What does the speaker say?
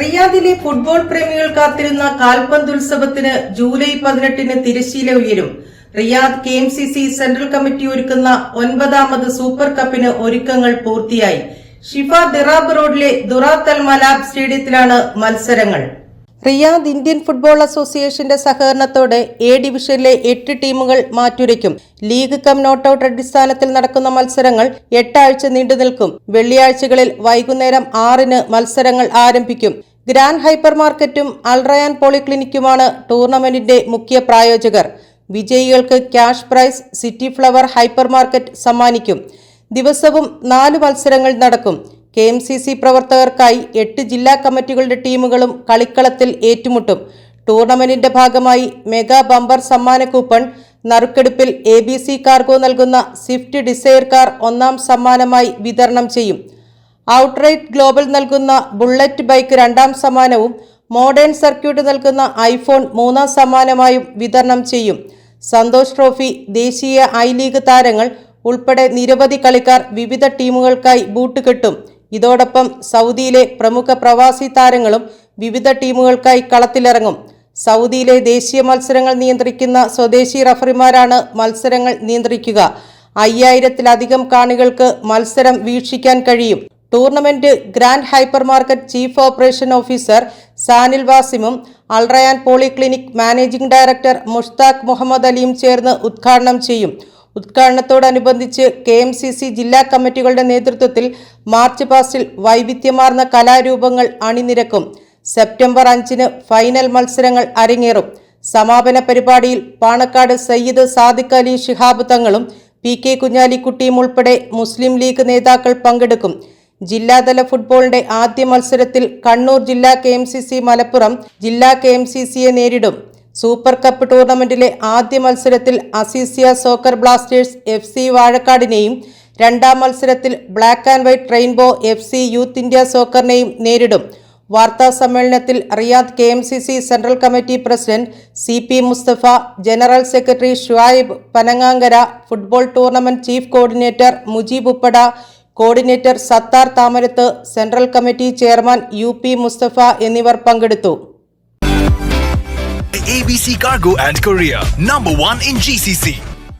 റിയാദിലെ ഫുട്ബോൾ പ്രേമികൾ കാത്തിരുന്ന കാൽപന്തുത്സവത്തിന് ജൂലൈ പതിനെട്ടിന് തിരശ്ശീല ഉയരും. Riyadh K M C C central committee ഒരുക്കുന്ന ഒൻപതാമത് സൂപ്പർ കപ്പിന് ഒരുക്കങ്ങൾ പൂർത്തിയായി. ഷിഫ ദിറാബ് റോഡിലെ ദുറാത്തൽ മലാബ് സ്റ്റേഡിയത്തിലാണ് മത്സരങ്ങൾ. റിയാദ് ഇന്ത്യൻ ഫുട്ബോൾ അസോസിയേഷന്റെ സഹകരണത്തോടെ എ ഡിവിഷനിലെ എട്ട് ടീമുകൾ മാറ്റുരയ്ക്കും. ലീഗ് കം നോട്ടൌട്ട് അടിസ്ഥാനത്തിൽ നടക്കുന്ന മത്സരങ്ങൾ എട്ടാഴ്ച നീണ്ടു നിൽക്കും വെള്ളിയാഴ്ചകളിൽ വൈകുന്നേരം ആറിന് മത്സരങ്ങൾ ആരംഭിക്കും. ഗ്രാൻഡ് ഹൈപ്പർ മാർക്കറ്റും അൾറയാൻ പോളിക്ലിനിക്കുമാണ് ടൂർണമെന്റിന്റെ മുഖ്യ പ്രായോജകർ. വിജയികൾക്ക് cash prize city flower hyper market സമ്മാനിക്കും. ദിവസവും നാല് മത്സരങ്ങൾ നടക്കും. കെ എം സി സി പ്രവർത്തകർക്കായി എട്ട് ജില്ലാ കമ്മിറ്റികളുടെ ടീമുകളും കളിക്കളത്തിൽ ഏറ്റുമുട്ടും. ടൂർണമെന്റിന്റെ ഭാഗമായി മെഗാ ബമ്പർ സമ്മാന കൂപ്പൺ നറുക്കെടുപ്പിൽ എ ബി സി കാർഗോ നൽകുന്ന സ്വിഫ്റ്റ് ഡിസൈർ കാർ ഒന്നാം സമ്മാനമായി വിതരണം ചെയ്യും. ഔട്ട്റൈറ്റ് ഗ്ലോബൽ നൽകുന്ന ബുള്ളറ്റ് ബൈക്ക് രണ്ടാം സമ്മാനവും മോഡേൺ സർക്യൂട്ട് നൽകുന്ന ഐഫോൺ മൂന്നാം സമ്മാനമായും വിതരണം ചെയ്യും. സന്തോഷ് ട്രോഫി ദേശീയ ഐ ലീഗ് താരങ്ങൾ ഉൾപ്പെടെ നിരവധി കളിക്കാർ വിവിധ ടീമുകൾക്കായി ബൂട്ട് കെട്ടും. ഇതോടൊപ്പം സൗദിയിലെ പ്രമുഖ പ്രവാസി താരങ്ങളും വിവിധ ടീമുകൾക്കായി കളത്തിലിറങ്ങും. സൗദിയിലെ ദേശീയ മത്സരങ്ങൾ നിയന്ത്രിക്കുന്ന സ്വദേശി റഫറിമാരാണ് മത്സരങ്ങൾ നിയന്ത്രിക്കുക. അയ്യായിരത്തിലധികം കാണികൾക്ക് മത്സരം വീക്ഷിക്കാൻ കഴിയും. Tournament grand hyper market chief operation officer Sanil വാസിമും Al Rayan polyclinic managing director Mushtaq Muhammad അലിയും ചേർന്ന് ഉദ്ഘാടനം ചെയ്യും. ഉദ്ഘാടനത്തോടനുബന്ധിച്ച് കെ എം സി സി ജില്ലാ കമ്മിറ്റികളുടെ നേതൃത്വത്തിൽ മാർച്ച് പാസ്റ്റിൽ വൈവിധ്യമാർന്ന കലാരൂപങ്ങൾ അണിനിരക്കും. സെപ്റ്റംബർ അഞ്ചിന് ഫൈനൽ മത്സരങ്ങൾ അരങ്ങേറും. സമാപന പരിപാടിയിൽ പാണക്കാട് സയ്യിദ് സാദിഖ് അലി ശിഹാബ് തങ്ങളും പി കെ കുഞ്ഞാലിക്കുട്ടിയും ഉൾപ്പെടെ മുസ്ലിം ലീഗ് നേതാക്കൾ പങ്കെടുക്കും. ജില്ലാതല ഫുട്ബോളിന്റെ ആദ്യ മത്സരത്തിൽ കണ്ണൂർ ജില്ലാ K M C C Malappuram ജില്ലാ കെ എം സി സിയെ നേരിടും. സൂപ്പർ കപ്പ് ടൂർണമെന്റിലെ ആദ്യ മത്സരത്തിൽ Aziziya Soccer Blasters F C വാഴക്കാടിനെയും രണ്ടാം മത്സരത്തിൽ Black and White Rainbow F C Youth India സോക്കറിനെയും നേരിടും. വാർത്താ സമ്മേളനത്തിൽ Riyadh K M C C central committee president C P Mustafa general secretary Shuaib Panangangara football tournament chief coordinator Mujeeb Uppada coordinator Sathar Thamarath central committee chairman U P Mustafa എന്നിവർ പങ്കെടുത്തു ABC Cargo and Korea, number one in GCC.